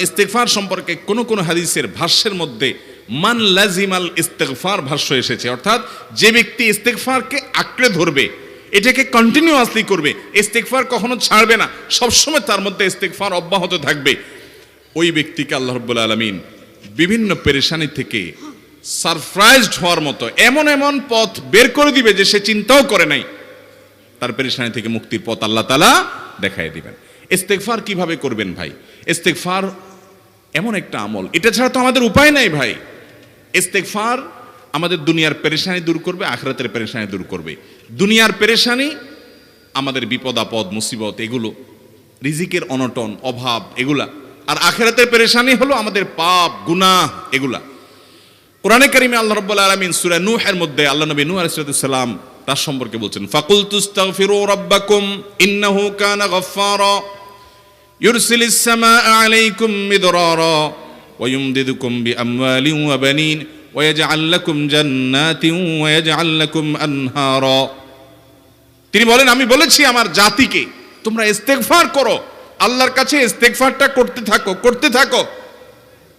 ইস্তেগফার সম্পর্কে কোন কোন হাদিসের ভাষ্যের মধ্যে মান লাজিমাল ইস্তেগফার ভাষ্য এসেছে। অর্থাৎ যে ব্যক্তি ইস্তেকফারকে আঁকড়ে ধরবে, এটাকে কন্টিনিউয়াসলি করবে, ইস্তেগফার কখনো ছাড়বে না, সবসময় তার মধ্যে ইস্তেগফার অব্যাহত থাকবে। ওই ব্যক্তিকে আল্লাহ রব্বুল আলমিন বিভিন্ন পেরেশানি থেকে সারপ্রাইজড হওয়ার মতো এমন এমন পথ বের করে দিবে যে সে চিন্তাও করে নাই। তার পেরেশানি থেকে মুক্তির পথ আল্লাহ তালা দেখাই দিবেন। ইস্তেগফার কীভাবে করবেন ভাই? ইস্তেগফার এমন একটা আমল। এটা ছাড়া তো আমাদের উপায় নাই ভাই। ইস্তেগফার আমাদের দুনিয়ার পেরেশানি দূর করবে, আখরাতের পেরেশানি দূর করবে। দুনিয়ার পেরেশানি আমাদের বিপদ, আপদ, মুসিবত, এগুলো, রিজিকের অনটন, অভাব, এগুলা। আর আখেরাতের পেরেশানি হলো আমাদের পাপ, গুনাহ, এগুলা। কোরআনে কারিমে আল্লাহ রাব্বুল আলামিন সূরা নূহের মধ্যে আল্লাহ নবী নূহ সালাম তার সম্পর্কে বলছেন ফাকুল তুস্তাগফিরু রাব্বাকুম ইন্নাহু কানা গফফারা। ইউরসিলিস সামাআ আলাইকুম মিদরারা ويمددكم بأموال وبنين ويجعل لكم جنات ويجعل لكم أنهارا তিনি বলেন আমি বলেছি আমার জাতিকে তোমরা ইস্তেগফার করো আল্লাহর কাছে ইস্তেগফারটা করতে থাকো করতে থাকো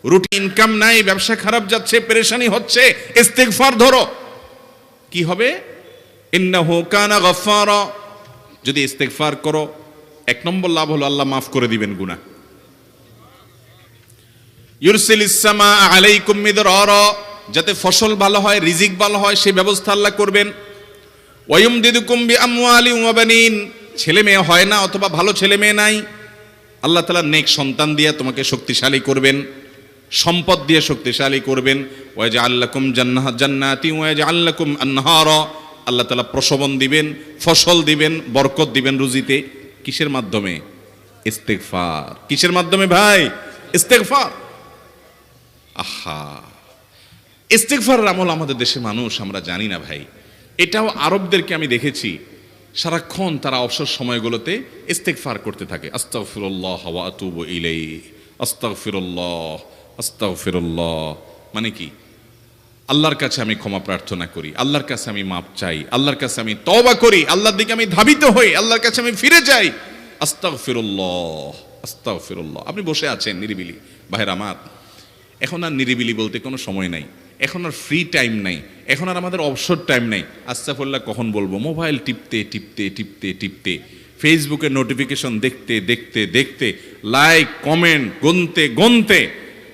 রুটি ইনকাম নাই ব্যবসা খারাপ যাচ্ছে পেরেশানি হচ্ছে ইস্তেগফার ধরো কি হবে ইন্নাহু কানা গফফারা যদি ইস্তেগফার করো এক নম্বর লাভ হলো আল্লাহ মাফ করে দিবেন গুনাহ। ইউরসিলিস সামা আলাইকুম মিদরারা, যাতে ফসল ভালো হয়, রিজিক ভালো হয় সেই ব্যবস্থা আল্লাহ করবেন। ওয়ুম দিদুকুম বি আমওয়ালি ওয়া বানিন, ছেলে মেয়ে হয় না অথবা ভালো ছেলে মেয়ে নাই, আল্লাহ তাআলা নেক সন্তান দিয়ে তোমাকে শক্তিশালী করবেন, সম্পদ দিয়ে শক্তিশালী করবেন। ওয়াজ আল্লাকুম জান্নাহ, জান্নাতি ওয়াজ আল্লাকুম আনহারা, আল্লাহ তাআলা প্রসবন দিবেন, ফসল দিবেন, বরকত দিবেন রুজিতে। কিসের মাধ্যমে? ইস্তেগফার। কিসের মাধ্যমে ভাই? ইস্তেগফার। আহা। ইস্তেগফারের আমল আমাদের দেশে মানুষ, আমরা জানি না ভাই। এটাও আরবদেরকে আমি দেখেছি, সারাক্ষণ তারা অবসর সময়গুলোতে ইস্তেগফার করতে থাকে। আস্তাগফিরুল্লাহ ওয়া আতুবু ইলাই আস্তাগফিরুল্লাহ আস্তাগফিরুল্লাহ। মানে কি? আল্লাহর কাছে আমি ক্ষমা প্রার্থনা করি, আল্লাহর কাছে আমি মাপ চাই, আল্লাহর কাছে আমি তওবা করি, আল্লাহর দিকে আমি ধাবিত হই, আল্লাহর কাছে আমি ফিরে যাই। আস্তাগফিরুল্লাহ আস্তাগফিরুল্লাহ। আপনি বসে আছেন নিরিবিলি। ভাইয়ের আমার, এখন আর নিরিবিলি বলতে কোনো সময় নাই। এখন আর ফ্রি টাইম নাই। এখন আর আমাদের অবসর টাইম নাই। আস্তাফুল্লাহ কখন বলব? মোবাইল টিপতে টিপতে টিপতে টিপতে। ফেসবুকের নোটিফিকেশন দেখতে দেখতে দেখতে। লাইক কমেন্ট গুনতে, গনতে।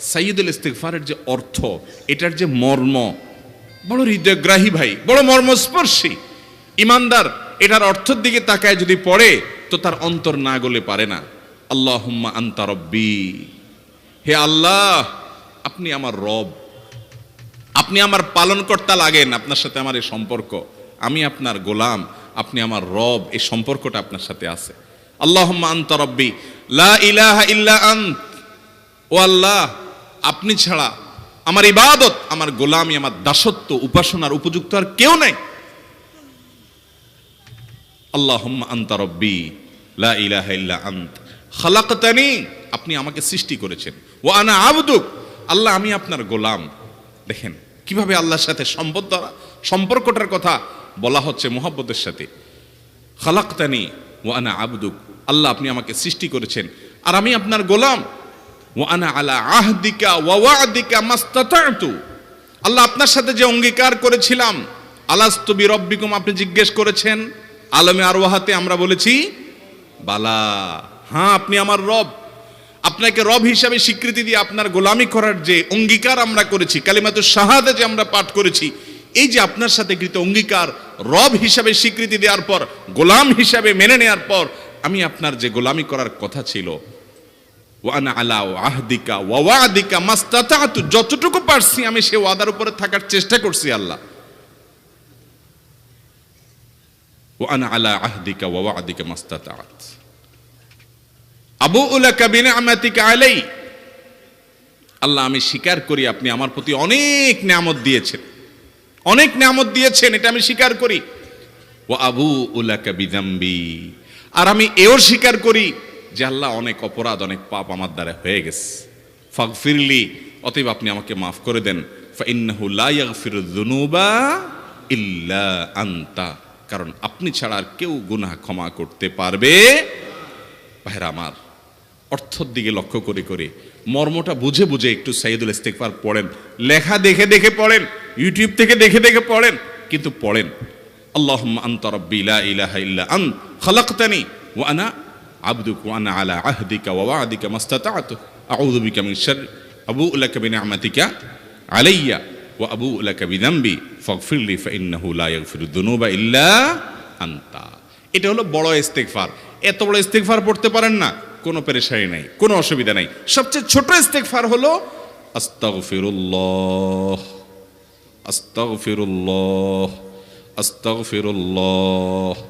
সাইয়দুল ইস্তেকফারের যে অর্থ, এটার যে মর্ম, বড় হৃদয়গ্রাহী ভাই, বড় মর্মস্পর্শী। ইমানদার, এটার অর্থের দিকে তাকায় যদি পড়ে, তো তার অন্তর না গলে পারে না। আল্লাহুম্মা আন্তা রব্বি। হে আল্লাহ, আপনি আমার রব। আপনি আমার পালনকর্তা লাগেন আপনার সাথে আমার এই সম্পর্ক। আমি আপনার গোলাম, আপনি আমার রব, এই সম্পর্কটা আপনার সাথে আছে। আল্লাহ আন্ত রব্বি। লা ইলাহা ইল্লা আন্ত। ও আল্লাহ আপনি ছাড়া আমার ইবাদত, আমার গোলামি, আমার দাসত্ব, উপাসনার উপযুক্ত আর কেউ নাই। আল্লাহ আন্ত খালাকতানি, আপনি আমাকে সৃষ্টি করেছেন। ও আনা আবদুক, আল্লাহ আমি আপনার গোলাম। দেখেন, কীভাবে আল্লাহর সাথে সম্পদ দ্বারা সম্পর্কটার কথা বলা হচ্ছে মোহাব্বতের সাথে। খালাক্তানি ও আনা আবদুক, আল্লাহ আপনি আমাকে সৃষ্টি করেছেন। আর আমি আপনার গোলাম। ও আনা আলা আহদিকা ওয়াদিকা মাস্তাতু আল্লাহ আপনার সাথে যে অঙ্গীকার করেছিলাম আলাস্তবি রব্বিকুম আপনি জিজ্ঞেস করেছেন, আলমে আরওয়াহাতে আমরা বলেছি, বালা। হ্যাঁ আপনি আমার রব। আপনাকে রব হিসাবে স্বীকৃতি দিয়ে আপনার গোলামি করার যে অঙ্গীকার আমরা করেছি কালিমাতুর শাহাদা যে আমরা পাঠ করেছি, এই যে আপনার সাথে কৃত অঙ্গীকার, রব হিসাবে স্বীকৃতি দেওয়ার পর, গোলাম হিসাবে মেনে নেওয়ার পর, আমি আপনার যে গোলামি করার কথা ছিল ওয়ানা আলা আহদিকা ওয়াদিকা মাস্তাতাতু। যতটুকু পারছি আমি সে ওয়াদার উপরে থাকার চেষ্টা করছি আল্লাহ। ওয়ানা আলা আহদিকা ওয়াদিকা মাস্তাতাত। আবু উলাকা বিনিআমাতিকা আলাই। আল্লাহ, আমি স্বীকার করি আপনি আমার প্রতি অনেক নিয়ামত দিয়েছেন। অনেক নিয়ামত দিয়েছেন, এটা আমি স্বীকার করি। ও আবু উলাকা বিদাম্বি আর আমি এও স্বীকার করি যে আল্লাহ অনেক অপরাধ, অনেক পাপ আমার দ্বারা হয়ে গেছে। ফাগ ফিরলি অতএব আপনি আমাকে মাফ করে দেন। ইল্লা আনতা। কারণ আপনি ছাড়া আর কেউ গুনাহ ক্ষমা করতে পারবে। ভাইরা আমার, অর্থর দিকে লক্ষ্য করে করে মর্মটা বুঝে বুঝে একটু সাইদুল ইস্তেকবার পড়েন। লেখা দেখে দেখে পড়েন। ইউটিউব থেকে দেখে দেখে পড়েন। কিন্তু পড়েন। আল্লাহ আনতা রাব্বি লা ইলাহা ইল্লা আন্ত খালাকতানি, ওয়া আনা আবদুক ওয়া আনা আলা আহদিকা ওয়া ওয়াদিকা মাস্তাতাতু। আউযু বিকা মিন শাররি। আবুউ লাকা বিনি'মাতিকা আলাইয়া ওয়া আবুউ লাকা বিযামবি ফাগফিরলি ফাইন্নাহু লা ইয়াগফিরুয যুনুবা ইল্লা আনতা। এটা হলো বড় ইস্তেগফার। এত বড় ইস্তেগফার পড়তে পারেন না। কোনো পেরেশানি নাই, কোনো অসুবিধা নাই। সবচেয়ে ছোট ইস্তেগফার হলো আস্তাগফিরুল্লাহ। আস্তাগফিরুল্লাহ। আস্তাগফিরুল্লাহ।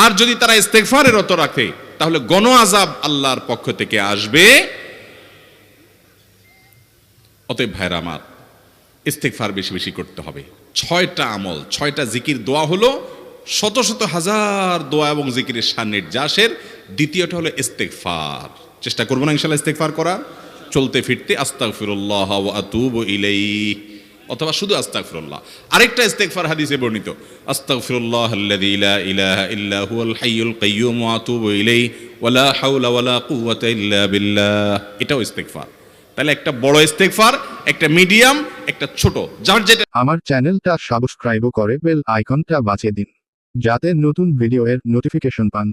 আর যদি তারা ইস্তেগফারে রত রাখে, তাহলে গণ আজাব আল্লাহর পক্ষ থেকে আসবে। অতএব ভাইরা আমার, ইস্তেগফার বেশি বেশি করতে হবে। ছয়টা আমল, ছয়টা জিকির দোয়া হলো শত শত হাজার দোয়া এবং জিকিরের সান্নির্যাসের দ্বিতীয়টা হলো ইস্তেকফার চেষ্টা করব না ইনশাল্লাহ ইস্তেকফার করা চলতে ফিরতে আস্তাগফিরুল্লাহ ওয়া আতুবু ইলাইহি। অথবা শুধু আস্তাগফিরুল্লাহ। আরেকটা ইস্তেগফার হাদিসে বর্ণিত, আস্তাগফিরুল্লাহ আল্লাযী লা ইলাহা ইল্লা হুয়াল হাইয়ুল কাইয়্যুম ওয়া আতুবু ইলাইহি হাওলা কুওয়াতা ইল্লা বিল্লাহ। এটাও ইস্তেগফার। তাহলে একটা বড় ইস্তেগফার, একটা মিডিয়াম, একটা ছোট, যার যেটা আমার চ্যানেলটা সাবস্ক্রাইব করে, বেল আইকনটা বাজিয়ে দিন, যাতে নতুন ভিডিও এর নোটিফিকেশন পান।